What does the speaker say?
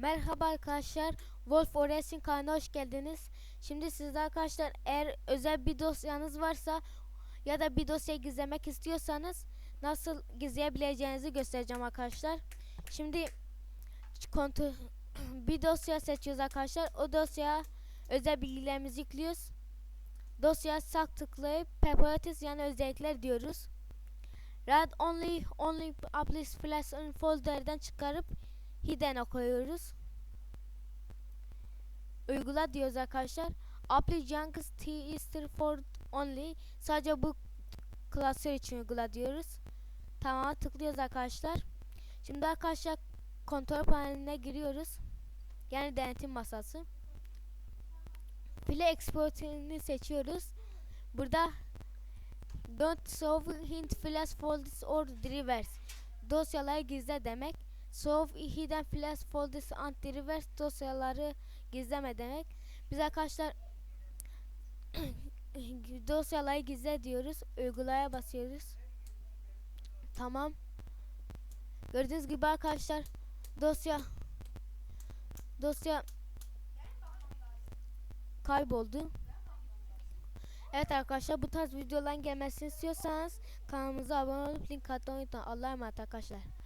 Merhaba arkadaşlar. Wolf Ores'in kanalına hoş geldiniz. Şimdi sizde arkadaşlar eğer özel bir dosyanız varsa ya da bir dosyayı gizlemek istiyorsanız nasıl gizleyebileceğinizi göstereceğim arkadaşlar. Şimdi kontrol bir dosya seçiyoruz arkadaşlar. O dosyaya özel bilgilerimizi yüklüyoruz. Dosyaya sağ tıklayıp properties yani özellikler diyoruz. Read only only uploads flash in folder'dan çıkarıp hidden'e koyuyoruz. Uygula diyoruz arkadaşlar. Apply Junks T Easter for only sadece bu klasör için uygula diyoruz. Tamam tıklıyoruz arkadaşlar. Şimdi arkadaşlar kontrol paneline giriyoruz. Yani denetim masası. File export'ini seçiyoruz. Burada Don't save hint flash folders or drivers. Dosyaları gizle demek. Save hidden flash folders and drivers dosyaları gizleme demek. Biz arkadaşlar dosyaları gizle diyoruz. Uygulaya basıyoruz. Tamam. Gördüğünüz gibi arkadaşlar dosya dosya kayboldu. Evet arkadaşlar bu tarz videoların gelmesini istiyorsanız kanalımıza abone olup link atmayı unutmayın. Allah'a emanet arkadaşlar.